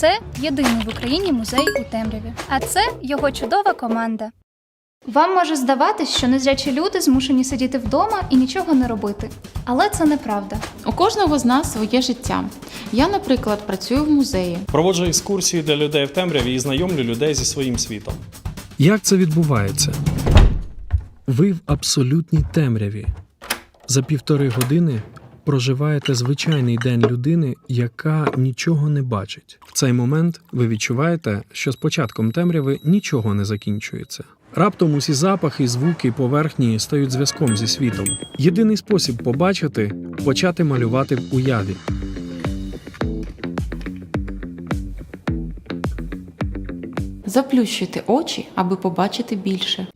Це єдиний в Україні музей у темряві. А це його чудова команда. Вам може здаватись, що незрячі люди змушені сидіти вдома і нічого не робити. Але це неправда. У кожного з нас своє життя. Я, наприклад, працюю в музеї. Проводжу екскурсії для людей в темряві і знайомлю людей зі своїм світом. Як це відбувається? Ви в абсолютній темряві. За півтори години проживаєте звичайний день людини, яка нічого не бачить. В цей момент ви відчуваєте, що з початком темряви нічого не закінчується. Раптом усі запахи, звуки, поверхні стають зв'язком зі світом. Єдиний спосіб побачити почати малювати в уяві. Заплющуйте очі, аби побачити більше.